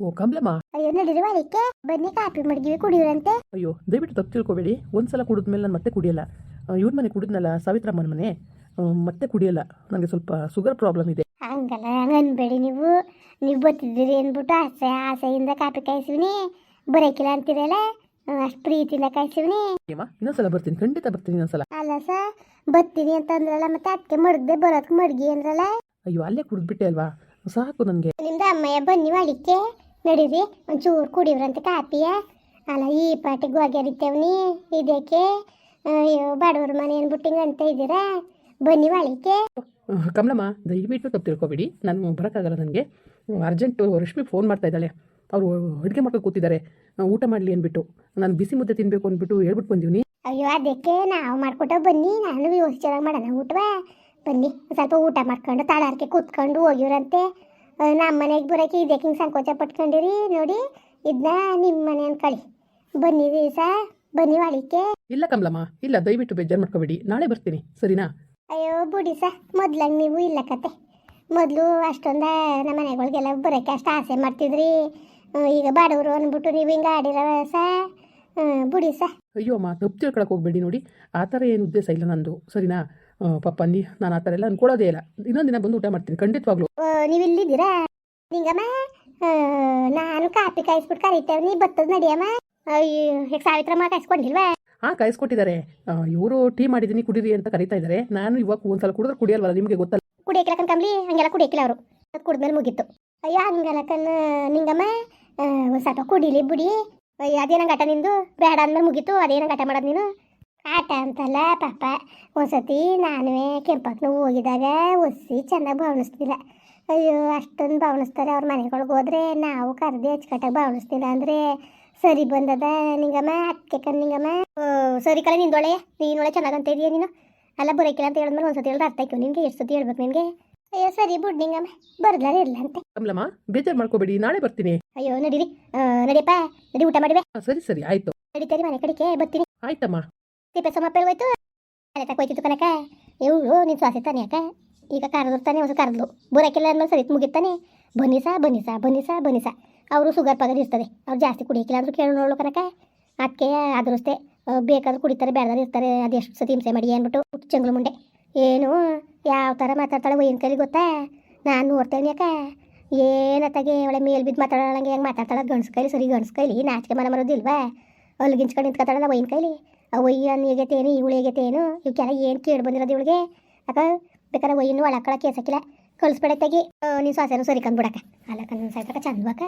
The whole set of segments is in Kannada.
ಓ ಕಮಲಮ್ಮ ಅಯ್ಯೋ ನಡೀರಿ ಅದಕ್ಕೆ ಬನ್ನಿ ಕಾಪಿ ಮಡಗಿವಿ ಕುಡಿಯೋರಂತೆ ಅಯ್ಯೋ ದಯವಿಟ್ಟು ತಪ್ಪು ತಿಳ್ಕೊಬೇಡಿ. ಒಂದ್ಸಲ ಕುಡಿದ್ಮೇಲೆ ನಾನು ಮತ್ತೆ ಕುಡಿಯಲ್ಲ. ಇವ್ರ ಮನೆ ಕುಡಿದ್ನಲ್ಲ ಸಾವಿತ್ರಮ್ಮನ ಮನೆ ಮತ್ತೆ ಕುಡಿಯಲ್ಲ. ನನಗೆ ಸ್ವಲ್ಪ ಶುಗರ್ ಪ್ರಾಬ್ಲಮ್ ಇದೆ. ಹಂಗಲ್ಲ ಹಂಗ ಅನ್ಬೇಡಿ ನೀವು. ನೀವು ಬರ್ತಿದ್ದೀರಿ ಅಂದ್ಬಿಟ್ಟು ಆಸೆ ಆಸೆಯಿಂದ ಕಾಪಿ ಕಾಯಿಸಿವ್ನಿ. ಬರೋಕಿಲ್ಲ ಅಂತೀರಲ್ಲ? ಅಷ್ಟು ಪ್ರೀತಿಯಿಂದ ಕಾಯಿಸಿವ್ನಿ. ಏಮ್ಮ ಇನ್ನೊಂದ್ಸಲ ಬರ್ತೀನಿ. ಖಂಡಿತ ಬರ್ತೀನಿ ಇನ್ನೊಂದ್ಸಲ. ಅಲ್ಲ ಸರ್ ಬರ್ತೀನಿ ಅಂತ ಅಂದ್ರಲ್ಲ ಮತ್ತೆ ಅದಕ್ಕೆ ಮಡಗದೆ ಬರೋದಕ್ಕೆ ಮಡಗಿ ಅಂದ್ರಲ್ಲ? ಅಯ್ಯೋ ಅಲ್ಲೇ ಕುಡಿದ್ಬಿಟ್ಟೆ ಅಲ್ವಾ? ಸಾಕು ನನಗೆ. ನಿಮ್ದು ಅಮ್ಮಯ್ಯ ಬನ್ನಿ ಮಾಡಿಕ್ಕೆ ನಡೀರಿ ಒಂಚೂರು ಕುಡಿವ್ರಂತೆ ಕಾಪಿಯ ಅಲ್ಲ ಈ ಪಾಟಿ ಗೋಗ್ಯರಿತೇವ್ನಿ ಇದಕ್ಕೆ ಅಯ್ಯೋ ಬಡವ್ರ ಮನೆ ಏನು ಹಿಂಗೆ ಅಂತ ಇದ್ದೀರಾ? ಬನ್ನಿ ವಾಳಿಕೆ. ಕಮಲಮ್ಮ ದಯವಿಟ್ಟು ತಪ್ಪು ತಿಳ್ಕೊಬೇಡಿ. ನಾನು ಬರೋಕ್ಕಾಗಲ್ಲ ನನಗೆ. ಅರ್ಜೆಂಟು ರಶ್ಮಿ ಫೋನ್ ಮಾಡ್ತಾ ಇದ್ದಾಳೆ. ಅವರು ಅಡುಗೆ ಮಾಡ್ಕೊಂಡು ಕೂತಿದ್ದಾರೆ. ಊಟ ಮಾಡಲಿ ಅಂದ್ಬಿಟ್ಟು. ನಾನು ಬಿಸಿ ಮುದ್ದೆ ತಿನ್ನಬೇಕು ಅಂದ್ಬಿಟ್ಟು ಹೇಳ್ಬಿಟ್ಟು ಬಂದೀವಿ ಅಯ್ಯೋ ಅದಕ್ಕೆ ನಾವು ಮಾಡ್ಕೊಟ್ಟು ಬನ್ನಿ. ನಾನು ಯೋಚನೆ ಮಾಡೋಣ ಊಟವಾ. ಬನ್ನಿ ಸ್ವಲ್ಪ ಊಟ ಮಾಡ್ಕೊಂಡು ತಾಳಾರ್ಕೆ ಕೂತ್ಕೊಂಡು ಹೋಗಿವ್ರಂತೆ. ನಮ್ಮ ಮನೆಗೆ ಬರೋಕೆ ಇದಕ್ಕೆ ಹಿಂಗೆ ಸಂಕೋಚ ಪಟ್ಕೊಂಡಿರಿ ನೋಡಿ. ಇದನ್ನ ನಿಮ್ಮ ಮನೆ ಅನ್ಕೊಳ್ಳಿ. ಬನ್ನಿ ಸಾ ಬನ್ನಿ ವಾಳಿಕೆ ಇಲ್ಲ ಕಮಲಮ್ಮ ಇಲ್ಲ ದಯವಿಟ್ಟು ಬೇಜಾರು ಮಾಡ್ಕೋಬೇಡಿ. ನಾಳೆ ಬರ್ತೀನಿ ಸರಿನಾ? ಅಯ್ಯೋ ಬಿಡಿ ಸಾ ಮೊದ್ಲಂಗೆ ನೀವು ಇಲ್ಲ ಕತೆ. ಮೊದಲು ಅಷ್ಟೊಂದು ನಮ್ಮ ಮನೆಗಳಿಗೆಲ್ಲ ಬರೋಕೆ ಅಷ್ಟು ಆಸೆ ಮಾಡ್ತಿದ್ರಿ. ಈಗ ಬಾಡವರು ಅಂದ್ಬಿಟ್ಟು ನೀವು ಹಿಂಗೆ ಆಡಿರೋ ಸಾ ಬಿಡಿ ಸಾ. ಅಯ್ಯೋ ಅಮ್ಮ ತಪ್ಪು ತಿಳ್ಕೊಳಕ್ಕೆ ಹೋಗ್ಬೇಡಿ ನೋಡಿ. ಆ ಥರ ಏನು ಉದ್ದೇಶ ಇಲ್ಲ ನಂದು ಸರಿನಾ? ಪಾಪ ನೀ ನಾನು ಆ ಥರ ಎಲ್ಲ ಅನ್ಕೊಳ್ಳೋದೇ ಇಲ್ಲ. ಇನ್ನೊಂದು ದಿನ ಬಂದು ಊಟ ಮಾಡ್ತೀನಿ. ಖಂಡಿತವಾಗ್ಲೂ. ಓ, ನೀವು ಇಲ್ಲಿದ್ದೀರಾ? ನಿಂಗಮ್ಮ? ನಾನು ಕಾಪಿ ಕಾಯಿಸ್ಬಿಟ್ಟು ಕರೀತೇವೆ. ನೀ ಬರ್ತದ ನಡಿಯಮ್ಮ? ಅಯ್ಯೋ ಸಾವಿತ್ರಮ್ಮ ಕಾಯಿಸ್ಕೊಂಡಿಲ್ವಾ? ಹಾಂ ಕಾಯಿಸ್ಕೊಟ್ಟಿದ್ದಾರೆ. ಇವರು ಟೀ ಮಾಡಿದ್ದೀನಿ ಕುಡೀರಿ ಅಂತ ಕರಿತಾ ಇದ್ದಾರೆ. ನಾನು ಇವಾಗ ಒಂದ್ಸಲ ಕುಡಿದ್ರೆ ಕುಡಿಯಲ್ವಲ್ಲ ನಿಮಗೆ ಗೊತ್ತಲ್ಲ. ಕುಡಿಯಕ್ಕಿಲ್ಲ ಕಣ್ಕಂಬ್ಲಿ ಹಂಗೆಲ್ಲ ಕುಡಿಯಕ್ಕಿಲ್ಲ ಅವರು. ಅದು ಕುಡಿದ್ಮೇಲೆ ಮುಗೀತು. ಅಯ್ಯ ಹಂಗಲ್ಲ ಕಣ್ ನಿಂಗಮ್ಮ. ಒಂದ್ ಸ್ವಲ್ಪ ಕುಡಿಲಿ ಬಿಡಿ. ಅಯ್ಯ ಅದೇನಂಗ ಆಟ ನಿಂದು? ಬೇಡ ಅಂದ್ಮೇಲೆ ಮುಗೀತು. ಅದೇನಂಗ ಆಟ ಮಾಡೋದು ನೀನು? ಆಟ ಅಂತಲ್ಲ ಪಾಪ. ಒಂದ್ಸತಿ ನಾನುವೇ ಕೆಂಪಕ್ಕನ ಹೋಗಿದಾಗ ಒಸಿ ಚೆನ್ನಾಗಿ ಭಾವಣಿಸ್ತಿಲ್ಲ ಅಯ್ಯೋ ಅಷ್ಟೊಂದು ಭಾವಣಿಸ್ತಾರೆ ಅವ್ರ ಮನೆಗಳಿಗೆ ಹೋದ್ರೆ ನಾವು ಕರೆದಿ ಅಚ್ಚುಕಟ್ಟಾಗಿ ಭಾವಣಿಸ್ತಿಲ್ಲ ಅಂದರೆ ಸರಿ ಬಂದದ ನಿಂಗಮ್ಮ ಅಕ್ಕೆ ಕಣ್ ನಿಂಗಮ್ಮ. ಸರಿ ಕಲೆ ನಿಂದೊಳೆ ನೀನೊಳೆ ಚೆನ್ನಾಗಂತ ಇದೆಯಾ ನೀನು? ಅಲ್ಲ ಬರೋಕಿಲ್ಲ ಅಂತ ಹೇಳಿದ್ಮೇಲೆ ಒಂದ್ಸತಿ ಹೇಳಿದ್ರೆ ಅರ್ಥ ಆಯ್ತು ನಿಮಗೆ ಎಷ್ಟು ಸತಿ ಹೇಳ್ಬೇಕು ನಿನಗೆ ಅಯ್ಯೋ ಸರಿ ಬಿಡ್ ನಿಂಗಮ್ಮ ಬರ್ಲಾರ ಇಲ್ಲ ಅಂತೆ. ಕಮಲಮ್ಮ ಬೇಜಾರು ಮಾಡ್ಕೋಬೇಡಿ ನಾಳೆ ಬರ್ತೀನಿ. ಅಯ್ಯೋ ನಡೀರಿ. ನಡಿಯಪ್ಪ ನಡಿ ಊಟ ಮಾಡಿವೆ. ಸರಿ ಸರಿ ಆಯ್ತು. ನಡೀತಾರೆ ಮನೆ ಕಡೆಗೆ ಬರ್ತೀನಿ. ಆಯ್ತಮ್ಮ. ತಿಪ್ಪೆ ಸೊಮ್ಮಪ್ಪ ಹೋಯ್ತು ಅಲೆ ತಕ್ಕ ಹೋಯ್ತಿತ್ತು ಕನಕ ಇವಳು ನಿನ್ನ ಸ್ವಾಸಿ ತಾನೆ ಅಕ್ಕ ಈಗ ಕರೆದ್ರು ತಾನೆ ಹೊಸ ಕರೆದ್ಲು ಬುರಕಿಲ್ಲ ಅಂದ್ಮೇಲೆ ಸರಿ ಮುಗಿತಾನೆ ಬನ್ನಿಸ ಬನ್ನಿಸ ಬನ್ನಿಸ ಬನ್ನಿಸ ಅವರು ಸುಗರ್ ಪಗರ್ ಇರ್ತದೆ ಅವ್ರು ಜಾಸ್ತಿ ಕುಡಿಯಕ್ಕಿಲ್ಲ ಅಂದ್ರೂ ಕೇಳು ನೋಡ್ಲು ಕನಕ ಅದಕ್ಕೆ ಅದರಷ್ಟೇ ಬೇಕಾದ್ರೂ ಕುಡಿತಾರೆ ಬೇಡದಾರು ಇರ್ತಾರೆ ಅದೆಷ್ಟು ಸತಿ ಹಿಂಸೆ ಮಾಡಿ ಅಂದ್ಬಿಟ್ಟು ಚಂಗ್ಳು ಮುಂಡೆ ಏನು ಯಾವ ಥರ ಮಾತಾಡ್ತಾಳೆ ಏನು ಕೈಲಿ ಗೊತ್ತಾ ನಾನು ನೋಡ್ತೇನೆ ಅಕ್ಕ ಏನತ್ತಾಗೆ ಒಳ್ಳೆ ಮೇಲ್ ಬಿದ್ದು ಮಾತಾಡೋಳಂಗೆ ಹೆಂಗೆ ಮಾತಾಡ್ತಾಳೆ ಗಂಡ್ಸ್ ಕೈಲಿ ಸರಿ ಗಂಡ್ಸ್ ಕೈಲಿ ನಾಚಿಕೆ ಮನ ಮರೋದಿಲ್ವಾ ಅಲ್ಲಿ ಗಿಂಚ್ಕೊಂಡು ನಿಂತ್ಕೊತಾಳಲ್ಲ ವೈನ್ ಕೈಲಿ ಆ ಒಯ್ಯನ್ ಹೇಗೈತೇನು ಇವಳು ಹೇಗೈತೇನು ಇವಕ್ಕೆಲ್ಲ ಏನು ಕೇಳಿ ಬಂದಿರೋದು ಇವಳಿಗೆ? ಅಕ್ಕ ಬೇಕಾದ್ರೆ ಒಳ ಒಳಕಳ ಕೇಸಕ್ಕಿಲ್ಲ ಕಳಿಸ್ಬೇಡ ತೆಗಿ ನೀನು ಸೊಸೆನು ಸರಿ ಕಂದ್ಬಿಡಕ್ಕ. ಅಲ್ಲ ಕಣ್ಣು ಸಾಯ್ತಕ್ಕ ಚಂದ್ವಕ್ಕ.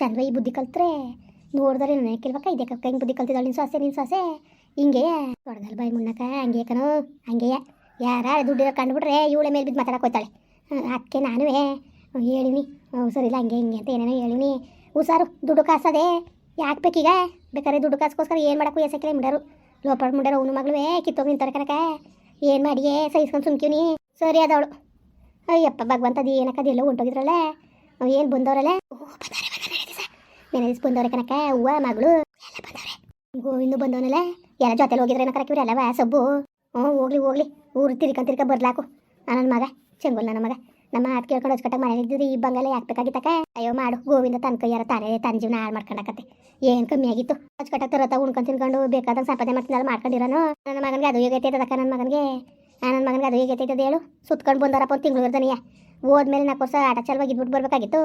ಚಂದ್ವ ಈ ಬುದ್ಧಿ ಕಲ್ತ್ರೆ. ನೋಡಿದ್ರೆ ನೆನಕಿಲ್ವಕ್ಕ ಇದೇ ಕಕ್ಕ ಹಿಂಗೆ ಬುದ್ಧಿ ಕಲ್ತಿದ್ದಾಳೆ ನಿನ್ನ ಸೊಸೆ ನಿನ್ನ ಸೊಸೆ ಹಿಂಗೆ ದೊಡ್ಡದಲ್ಲಿ ಬಾಯಿ ಮುನ್ನಕ ಹಂಗೆ ಕಣೋ? ಹಂಗೆಯ? ಯಾರ ದುಡ್ಡಿರೋ ಕಂಡುಬಿಟ್ರೆ ಇವಳೆ ಮೇಲೆ ಬಿದ್ದು ಮಾತಾಡಕ್ಕೆ ಹೋಗ್ತಾಳೆ ಅದಕ್ಕೆ ನಾನು ಹೇಳಿನಿ. ಸರಿ ಇಲ್ಲ, ಹಂಗೆ ಹಿಂಗೆ ಅಂತ ಏನೇನೋ ಹೇಳಿನಿ. ಹುಷಾರು, ದುಡ್ಡು ಕಾಸದೆ. ಯಾಕೆ ಬೇಕೀಗ? ಬೇಕಾದ್ರೆ ದುಡ್ಡು ಕಾಸ್ಕೋಸ್ಕರ ಏನು ಮಾಡೋಕ್ಕೂ ಎಸಕ್ಕಿಲ್ಲ ಮುಂಡರು ಲೋಪ ಮುಂಡರು ಅವನು ಮಗಳುವೆ ಕಿತ್ತೋಗಿ ನಿಂತಾರೆ ಕನಕ ಏನು ಮಾಡಿಯೇ ಸಹಿಸ್ಕೊಂಡು ಸುಮ್ಕಿವ್ನಿ ಸರಿ ಅದವಳು ಅಯ್ಯಪ್ಪ, ಭಗವಂತ ಅದು ಏನಕ್ಕ ಅದೆಲ್ಲ ಹೊಂಟೋಗಿದ್ರಲ್ಲ. ಏನು ಬಂದವರಲ್ಲ? ನೆನೆ ದಿವ್ಸ. ಬಂದವ್ರೆ ಕನಕ ಹೂವ ಮಗಳು, ಎಲ್ಲ ಬಂದವ್ರೆ. ಗೋವಿಂದು ಬಂದವನಲ್ಲ? ಎಲ್ಲ ಜೊತೆಲಿ ಹೋಗಿದ್ರೆ ಏನಕ್ಕ ಇವ್ರು ಎಲ್ಲವ ಸಬ್ಬು? ಹ್ಞೂ ಹೋಗ್ಲಿ ಹೋಗ್ಲಿ. ಊರು ತಿರ್ಕೊಂಡ್ ತಿರ್ಕ ಬರ್ಲಾಕು ನನ್ನ ಮಗ, ಚೆಂಗುಲ್, ನನ್ನ ಮಗ. ನಮ್ಮ ಮಾತು ಕೇಳ್ಕೊಂಡು ಹಚ್ಕಟ್ಟಾಗ ಮನೇಲಿ ಇದ್ದಿದ್ದು ಈ ಬಂಗಲ್ಲ ಯಾಕೆ ಬೇಕಾಗಿತ್ತಕ್ಕ? ಅಯ್ಯೋ ಮಾಡು, ಗೋವಿಂದ ತನ್ನ ಕೈಯಾರ ತಾನೇ ತನ್ನ ಜೀವನ ಹಾಳು ಮಾಡ್ಕೊಂಡಕತ್ತೆ ಏನು ಕಮ್ಮಿ ಆಗಿತ್ತು? ಹಚ್ಕಟ್ಟಾಗ ತರತ್ತ ಉಣ್ಕೊಂಡು ತಿನ್ಕೊಂಡು ಬೇಕಾದಂಗೆ ಸಂಪಾದನೆ ಮಾಡ್ತಿದ್ದಲ್ಲ ಮಾಡ್ಕೊಂಡಿರೋನು? ನನ್ನ ಮಗನಿಗೆ ಅದು ಹೇಗೈತೆ ಅದಕ್ಕ ನನ್ನ ಮಗನಿಗೆ? ನನ್ನ ಮಗನಿಗೆ ಅದು ಹೇಗೈತೆ ಹೇಳು. ಸುತ್ಕೊಂಡು ಬಂದಾರಪ್ಪ ಒಂದು ತಿಂಗಳು ಓದ್ ಹೋದ್ಮೇಲೆ ನಾಲ್ಕು ವರ್ಷ ಆಟ ಚಲವಾಗಿ ಇದ್ಬಿಟ್ಟು ಬರ್ಬೇಕಾಗಿತ್ತು.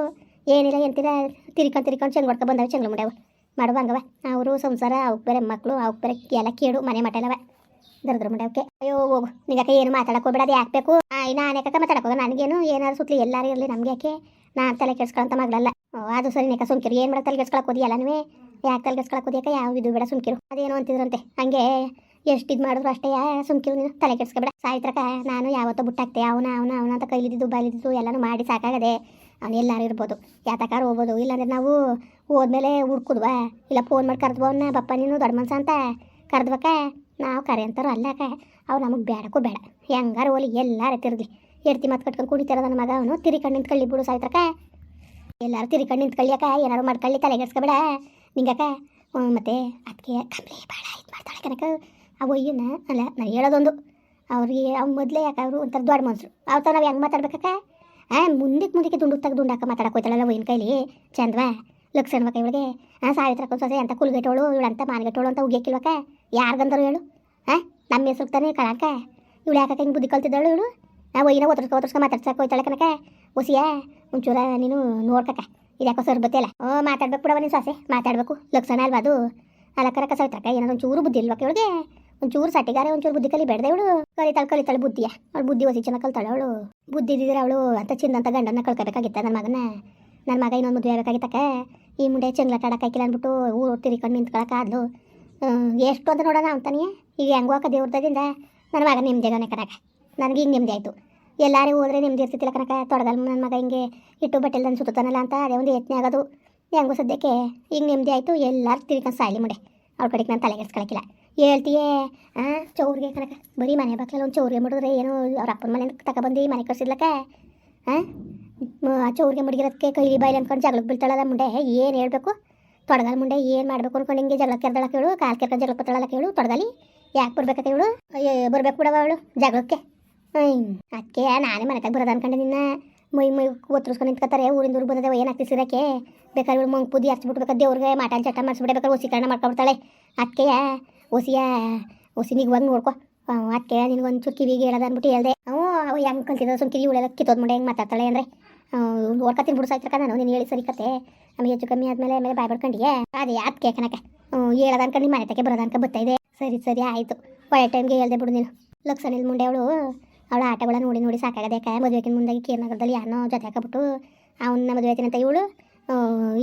ಏನಿಲ್ಲ, ಎಂತಿಲ್ಲ, ತಿರ್ಕೊಂಡು ತಿರ್ಕೊಂಡು ಚೆಂಗ್ ಹೊಡ್ಕೊ ಬಂದವೆ, ಚೆಂಗ್ಳು ಮುಡ್ಯಾವ ಮಾಡುವ ಹಂಗವ ಅವರು ಸಂಸಾರ ಅವಕ್ಕೆ ಬೇರೆ ಮಕ್ಕಳು ಅವಕ್ಕೆ ಬೇರೆ ಎಲ್ಲ ಕೇಳು ಮನೆ ಮಠ ಎಲ್ಲವ ದರ್ದ್ರ ಮುಂಡವಕ್ಕೆ ಅಯ್ಯೋ, ಹೋಗು. ನಿಗಕ್ಕೆ ಏನು ಮಾತಾಡಕೋಬೇಡ ಅದು ಯಾಕೆ ಬೇಕು ನಾನು ಯಾಕೆ ಮಾತಾಡಕ್ ನನಗೇನು ಏನಾದ್ರು ಸುತ್ತಲಿ ಎಲ್ಲರೂ ಇರಲಿ ನಮ್ಗೆ ಯಾಕೆ? ನಾನು ತಲೆ ಕೆಡ್ಸ್ಕೊಳಂತ ಮಗಳಲ್ಲ. ಅದು ಸರಿ ನೆಕ ಸುಮ್ಕಿರು. ಏನು ಮಾಡೋ ತಲೆ ಕೆಡ್ಸ್ಕೊಳಕ್ ಓದಿಯಲ್ಲ ಎಲ್ಲನೂ ಯಾಕೆ ತಲೆ ಕೆಡ್ಸ್ಕೊಳಕ್ ಓದಿಯಕ್ಕ ಯಾವ ಇದು ಬೇಡ, ಸುಮ್ಕಿರು. ಅದೇನು ಅಂತಿದ್ರಂತೆ. ಹಂಗೆ ಎಷ್ಟು ಇದು ಮಾಡಿದ್ರು ಅಷ್ಟೇ ಸುಮ್ಕಿರು ನೀನು. ತಲೆ ಕೆಡ್ಸ್ಕೊಬೇಡ. ಸಾಯಿತ್ರಕ ನಾನು ಯಾವತ್ತೋ ಬುಟ್ಟಾಕ್ತೆ. ಅವನ ಅವನ ಅವನ ಅಂತ ಕೈಲಿದ್ದು, ಬಲಿದ್ದು ಎಲ್ಲನೂ ಮಾಡಿ ಸಾಕಾಗದೆ ಅವ್ನು ಎಲ್ಲರೂ ಇರ್ಬೋದು. ಯಾತಕಾರ ಹೋಗ್ಬೋದು. ಇಲ್ಲಾಂದ್ರೆ ನಾವು ಹೋದ್ಮೇಲೆ ಹುಡ್ಕುದ್ವಾ? ಇಲ್ಲ ಫೋನ್ ಮಾಡಿ ಕರೆದ್ವ ಅವನ್ನ ಪಪ್ಪ ನೀನು ದೊಡ್ಡ ಮನ್ಸ ಅಂತ ಕರೆದ್ವಕ್ಕ? ನಾವು ಕರೆ ಅಂತಾರೋ ಅಲ್ಲಕ ಅವು ನಮಗೆ ಬೇಡಕ್ಕೂ ಬೇಡ ಹೆಂಗಾರ ಓಲಿ ಎಲ್ಲಾರ ತಿರ್ಲಿ ಎಡ್ತಿ ಮತ್ತೆ ಕಟ್ಕೊಂಡು ಕುಡಿತಾರ ನನ್ನ ಮಗ ಅವನು. ತಿರಿಕಂಡು ನಿಂತ್ಕೊಳ್ಳಿ ಬಿಡು ಸಾಯ್ತ್ರಕ ಎಲ್ಲಾರು ತಿರಿಕಂಡು ನಿಂತ್ಕೊಳ್ಳಿಯಕ ಏನಾರು ಮಾಡ್ಕೊಳ್ಳಿ ತಲೆಗೆಡ್ಸ್ಕೊಬೇಡ ನಿಂಗಕ್ಕ ಮತ್ತೆ ಅದಕ್ಕೆ ಕಂಪ್ಲಿ ಬೇಡ ಇದು ಮಾಡ್ತಾಳೆ ಕನಕ ಅವು ಅಯ್ಯನ ಅಲ್ಲ, ನಾನು ಹೇಳೋದೊಂದು. ಅವ್ರಿಗೆ, ಅವ್ನು ಮೊದಲೇ ಯಾಕೆ ಅವರು ಒಂಥರ ದೊಡ್ಡ ಮನ್ಸರು. ಅವ್ರ ಥರ ನಾವು ಹೆಂಗೆ ಮಾತಾಡ್ಬೇಕಕ್ಕ? ಹಾಂ ಮುಂದಕ್ಕೆ ಮುಂದಕ್ಕೆ ದುಂಡು ತೆಗ್ದು ದುಂಡಾಕ ಮಾತಾಡಕ್ಕೆ ಹೋಯ್ತಾಳಲ್ಲ ಕೈಲಿ. ಚಂದ್ವಾ? ಲಕ್ಷಣ ಇವಳಿಗೆ. ಹಾಂ ಸಾವಿತ್ರಕ್ಕ ಸೊಸೆ ಅಂತ ಕುಲ್ಗೆಟ್ಟೋಳು, ಇವಳಂತ ಮಾನ್ಗೆಟ್ಟೋಳು ಅಂತ ಉಗ್ಯಕಿಲ್ವಕ್ಕ ಯಾರ್ಗಂದರು ಹೇಳು? ಹಾಂ ನಮ್ಮ ಹೆಸರು ತಾನೆ ಕಳಕ? ಇವಳು ಯಾಕೆ ಹಿಂಗೆ ಬುದ್ಧಿ ಕಲ್ತಿದ್ದಾಳು ಇವಳು? ನಾವು ಏನೋ ಒತ್ತರ್ಸ್ಕೊ ಒತ್ತರ್ಸ್ಕೊ ಮಾತಾಡ್ಸಕ್ಕೆ ಹೋಯ್ತಾಳೆ ಕನಕ ಒಸಿಯ ಒಂಚೂರ ನೀನು ನೋಡ್ಕಕ್ಕ ಇದ್ಯಾಕೋ ಸರ್ ಇಲ್ಲ ಓ, ಮಾತಾಡ್ಬೇಕು ಬಿಡವ ನೀನು ಸಾಸೆ. ಮಾತಾಡಬೇಕು. ಲಕ್ಷಣ ಅಲ್ವಾ ಅದು? ಅಲಕ್ಕರಕ್ಕ ಸಾವಿತ್ರಕ್ಕ ಏನಾದ್ರು ಒಂಚೂರು ಬುದ್ಧಿ ಇಲ್ವಾ ಇವಳಿಗೆ? ಒಂಚೂರು ಸಟ್ಟಿಗಾರೆ, ಒಂಚೂರು ಬುದ್ಧಿ ಕಲಿ ಬೇಡದೆ ಇವಳು? ಕಲಿತಾಳೆ ಕಲಿತಾಳೆ ಬುದ್ಧಿಯ? ಅವಳು ಬುದ್ಧಿ ಹೊಸಿ ಚೆನ್ನಾಗಿ ಕಲ್ತಾಳೆ ಅವಳು. ಬುದ್ಧಿ ಇದ್ದಿದ್ರೆ ಅವಳು ಅಂತ ಚಿನ್ನಂತ ಗಂಡನ ಕಳ್ಕೊಬೇಕಾಗಿತ್ತ ನನ್ನ ಮಗನ ನನ್ನ ಮಗ ಇನ್ನೊಂದು ಮದುವೆ ಆಗಬೇಕಾಗಿತ್ತಕ್ಕ? ಈ ಮುಂದೆ ಕಾಡಕ್ಕೆ ಹಾಕಿಲ್ಲ ಅಂದ್ಬಿಟ್ಟು ಊರು ತಿರ್ಕೊಂಡು ನಿಂತ್ಕೊಳಕ್ಕಾದ್ಲು ಎಷ್ಟು ಅಂತ ನೋಡೋಣ ಅಂತಾನೆ. ಈಗ ಹೆಂಗೋ ಅಕ್ಕ ದೇವ್ರದಿಂದ ನನ್ನ ಮಗ ನೆಮ್ಮದಿಗವನೆ ಕನಕ ನನಗೆ ಹಿಂಗೆ ನೆಮ್ಮದಿ ಆಯಿತು. ಎಲ್ಲರೂ ಹೋದ್ರೆ ನೆಮ್ಮದಿ ಇರ್ತಿತ್ತಿಲ್ಲ ಕನಕ ತೊಡಗಲ್ಲ ನನ್ನ ಮಗ ಹಿಂಗೆ ಇಟ್ಟು ಬಟ್ಟೆಲ್ದಂದು ಸುತ್ತಾನಲ್ಲ ಅಂತ ಅದೇ ಒಂದು ಯತ್ನೆ ಆಗೋದು. ಹೆಂಗೋ ಸದ್ಯಕ್ಕೆ ಈಗ ನೆಮ್ಮದಿ ಆಯಿತು. ಎಲ್ಲರೂ ತಿರ್ಕೊಂಡು ಸಾಯ್ಲಿ ಮುಂಡೆ. ಅವ್ರ ಕಡೆಗೆ ನಾನು ತಲೆಗೆಡ್ಸ್ಕೊಳಕ್ಕಿಲ್ಲ ಹೇಳ್ತೀಯೇ ಹಾಂ ಚೌರಿಗೆ ಕನಕ ಬರೀ ಮನೆ ಬಾಕ್ಲಲ್ಲಿ ಒಂದು ಚೌರಿಗೆ ಮಾಡಿದ್ರೆ ಏನೋ ಅವ್ರ ಅಪ್ಪನ ಮನೆ ತಗೊಬಂದು ಮನೆ ಕಳ್ಸಿದ್ಲಕ್ಕ ಹಾಂ ಆ ಚೌರಿಗೆ ಮಡಗಿರೋದಕ್ಕೆ ಕೈ ಬಾಯಿಲಿ ಅನ್ಕೊಂಡು ಜಗಳಕ್ಕೆ ಬೀಳ್ತಾಳಲ್ಲ ಮುಂಡೆ. ಏನು ಹೇಳಬೇಕು? ತೊಡಗಲ್ ಮುಂಡೆ ಏನು ಮಾಡಬೇಕು ಅನ್ಕೊಂಡು ಹಿಂಗೆ ಜಗಳ ಕೆರ್ದಳ ಕೇಳು ಕಾಲು ಕೆರ್ಕೊಂಡು ಜಗಳ ಬರ್ತಾಳಲ್ಲ ಕೇಳು ತೊಡಗಲಿ. ಯಾಕೆ ಬರ್ಬೇಕತ್ತ ಇವಳು ಬರ್ಬೇಕು ಬಿಡವ ಅವಳು ಜಗಳಕ್ಕೆ. ಅದಕ್ಕೆ ನಾನೇ ಮನೆ ತಗ ಬರೋದು ಅನ್ಕೊಂಡೆ ನಿನ್ನ. ಮೈ ಮೈ ಒತ್ತರಿಸ್ಕೊಂಡು ನಿಂತ್ಕೊತಾರೆ ಊರಿಂದ ಊರಿಗೆ ಬಂದದೆ ಏನು ಆಗ್ತಿ ಸಿರಕ್ಕೆ? ಬೇಕಾದ್ರೆ ಇವಳು ಮಂಗ್ ಪುದಿ ಹಚ್ಬಿಟ್ಬೇಕು ದೇವ್ರಿಗೆ ಮಾಟ ಚಟ ಮಾಡಿಸ್ಬಿಡ್ಬೇಕಾದ್ರೆ ವಸೀಕರಣ ಮಾಡ್ಕೊಬಿಡ್ತಾಳೆ. ಅದಕ್ಕೆ ಒಸಿಯ ಒಸಿ ನಿಗ್ವಾಗ ನೋಡ್ಕೊ. ಅದಕ್ಕೆ ನಿನಗೊಂದು ಚೂರು ಕಿವಿಗೆ ಹೇಳೋದು ಅಂದ್ಬಿಟ್ಟು ಹೇಳ್ದೆ. ಅವು ಅವು ಹೆಂಗೆ ಕಲ್ತಿದ್ದ ಸುಮ್ ಕಿವಿ ಉಳೆಲ್ಲ ಕಿತ್ತೋದ್ ಮುಂಡೆ, ಹೆಂಗೆ ಮಾತಾಡ್ತಾಳೆ ಅಂದರೆ. ನೋಡ್ಕೊತೀನಿ ಬಿಡು ನಾನು, ನೀನು ಹೇಳಿ ಸರಿ ಕತೆ. ನಮಗೆ ಹೆಚ್ಚು ಕಮ್ಮಿ ಆದಮೇಲೆ ಆಮೇಲೆ ಬಾಯ್ ಬಡ್ಕೊಂಡಿಯೇ ಅದೇ ಯಾಕೆ ಕನಕ ಹೇಳೋದು ಅನ್ಕೊಂಡು ಮನೆ ತಕ್ಕೆ ಬರೋದು ಅನ್ಕ ಬರ್ತಾ ಸರಿ ಸರಿ, ಆಯಿತು. ಒಳ್ಳೆ ಟೈಮ್ಗೆ ಹೇಳ್ದೆ ಬಿಡು ನೀನು. ಲಕ್ಷಣಿಲ್ ಮುಂಡೆ ಅವಳು. ಅವಳ ಆಟಗಳ ನೋಡಿ ನೋಡಿ ಸಾಕಾಗದೆ ಯಾಕೆ? ಮದುವೆಗಿನ ಮುಂದಾಗಿ ಕೇರ್ನಗರದಲ್ಲಿ ಯಾರನ್ನೋ ಜೊತೆ ಹಾಕಬಿಟ್ಟು ಅವನ್ನ ಮದುವೆ ಆಯ್ತೀನಿ ಅಂತ ಇವಳು.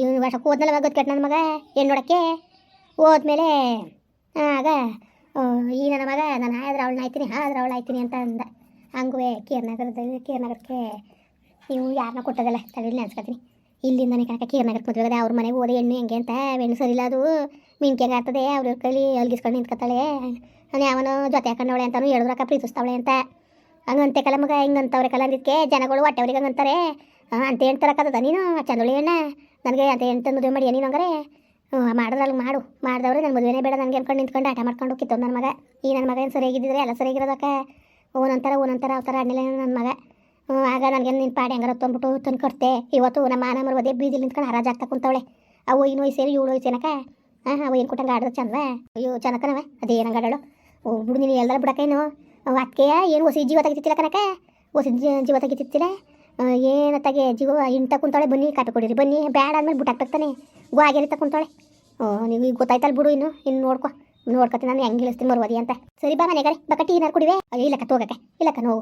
ಇವನು ವರ್ಷಕ್ಕೆ ಹೋದ್ನಲ್ಲ ಗೊತ್ತು ನನ್ನ ಮಗ? ಏನು ನೋಡೋಕ್ಕೆ? ಹೋದ್ಮೇಲೆ, ಆಗ ಈ ನನ್ನ ಮಗ ನಾನು ಆದ್ರೆ ಅವಳನ್ನ ಆಯ್ತೀನಿ ಆದ್ರೆ ಅವಳು ಆಯ್ತೀನಿ ಅಂತ ಅಂದ. ಹಂಗುವೆ ಕೇರ್ನಗರದಲ್ಲಿ ಕೇರ್ನಗರಕ್ಕೆ ನೀವು ಯಾರನ್ನ ಕೊಟ್ಟದಲ್ಲ? ತಲೆಯಲ್ಲಿ ನೆನ್ಸ್ಕೊತೀನಿ. ಇಲ್ಲಿಂದನೇ ಕನಕ ಕೇರ್ನಗರಕ್ಕೆ ಮದುವೆ ಅವ್ರ ಮನೆಗೆ ಹೋದೆ ಹೆಣ್ಣು ಹೆಂಗೆ ಅಂತ ಹೆಣ್ಣು ಸರಿಲ್ಲ ಅದು ಮಿಂಕೆಗೆ ಆಗ್ತದೆ ಅವ್ರ ಕೈಲಿ ಅಲ್ಗಿಸ್ಕೊಂಡು ನಿಂತ್ಕೊತಾಳೆ. ನಾನು ಯಾವನೋ ಜೊತೆ ಹಾಕೊಂಡವಳೆ ಅಂತಾನು ಹೇಳಿದ್ರಕ್ಕ ಪ್ರೀತಿಸ್ತಾವಳೆ ಅಂತ. ಹಂಗಂತೆ ಕಲ ಮಗ ಹಿಂಗಂತವ್ರೆ ಕಲ ಅಂದಿದ್ದಕ್ಕೆ ಜನಗಳು ಹೊಟ್ಟೆವ್ರಿಗೆ ಹಂಗಂತಾರೆ ಅಂತ ಹೇಳ್ತಾರಕ್ಕದ ನೀನು? ಚಂದೊಳಿ ಅಣ್ಣ? ನನಗೆ ಅಂತ ಎಂತ ಮದುವೆ ಮಾಡಿ ನೀನು ಹಂಗಾರೆ? ಮಾಡಿದ್ರಲ್ಲಿ ಮಾಡು. ಮಾಡಿದವ್ರೆ ನನ್ನ ಮದುವೆನೇ ಬೇಡ ನನಗೆ ಅನ್ಕೊಂಡು ನಿಂತ್ಕೊಂಡು ಆಟ ಮಾಡ್ಕೊಂಡು ಹೋಗಿತ್ತು ನನ್ನ ಮಗ. ಈ ನನ್ನ ಮಗ ಏನು ಸರಿಯಾಗಿದ್ದಿದ್ರೆ ಎಲ್ಲ ಸರಿಯಾಗಿರೋದಕ್ಕ ಓನಂತರ ಓನಂತರ ಅವತಾರ ಆಡಲಿಲ್ಲ ನನ್ನ ಮಗ. ಆಗ ನನಗೆ ನಿನ್ನ ಪಾಡಿ ಹಂಗಾರ ತಂದ್ಬಿಟ್ಟು ತಂದು ಕೊಡ್ತೆ. ಇವತ್ತು ನಮ್ಮ ಮಾನ ಮರುವುದೇ ಬೀದಿಲಿ ನಿಂತ್ಕೊಂಡು ಹರಾಜ್ ಆಗ್ತಾ ಕುಂತವಳೆ. ಅವು ಇನ್ನು ವಯಸ್ಸು ಸೇರಿ ಏಳು ಏನಕ್ಕ ಹಾಂ ಅವು ಏನು ಕೊಟ್ಟಂಗೆ ಆಡೋದು ಚಂದವ? ಅಯ್ಯೋ ಚೆನ್ನಕನವ ಅದೇ ಏನಂಗೆ ಆಡೋಳು ಓ ಬಿಡು ನೀನು ಎಲ್ಲರೂ ಬಿಡಕ್ಕೇನು ಅದಕ್ಕೆ ಏನು ಹೊಸ ಜೀವ ತೆಗಿತಿತ್ತಿಲ್ಲ ಕನಕ ಹೊಸ ಜೀವ ತೆಗಿತಿತ್ತಿಲ್ಲ? ತಗೆ? ಜೀವ ಇಂಟ ಕುಂತಾಳೆ ಬನ್ನಿ ಕಾಪಿ ಕೊಡಿರಿ, ಬನ್ನಿ. ಬ್ಯಾಡ ಅಂದ್ಮೇಲೆ ಬಿಟ್ಟು ಹಾಕ್ತಾನೆ ಗೋಯಾಗೆಲ್ಲಿ ತಕೊಂತಾಳೆ ಓ, ನೀವು ಈಗ ಗೊತ್ತಾಯ್ತಲ್ಲ ಬಿಡು ಇನ್ನು. ಇನ್ನು ನೋಡ್ಕೊ. ನೋಡ್ಕೊತೀನಿ ನಾನು, ಹೆಂಗೆ ಇಳಿಸ್ತೀನಿ ಮರುವದಿ ಅಂತ. ಸರಿ ಬಾ ಮನೆಗಾರೆ, ಬಕ್ಕ ಟೀ ಏನಾರು ಕುಡಿವೆ? ಅಯ್ಯೋ, ಇಲ್ಲಕ್ಕ, ತೋಗಕ್ಕೆ. ಇಲ್ಲಕ್ಕ, ನೋವು.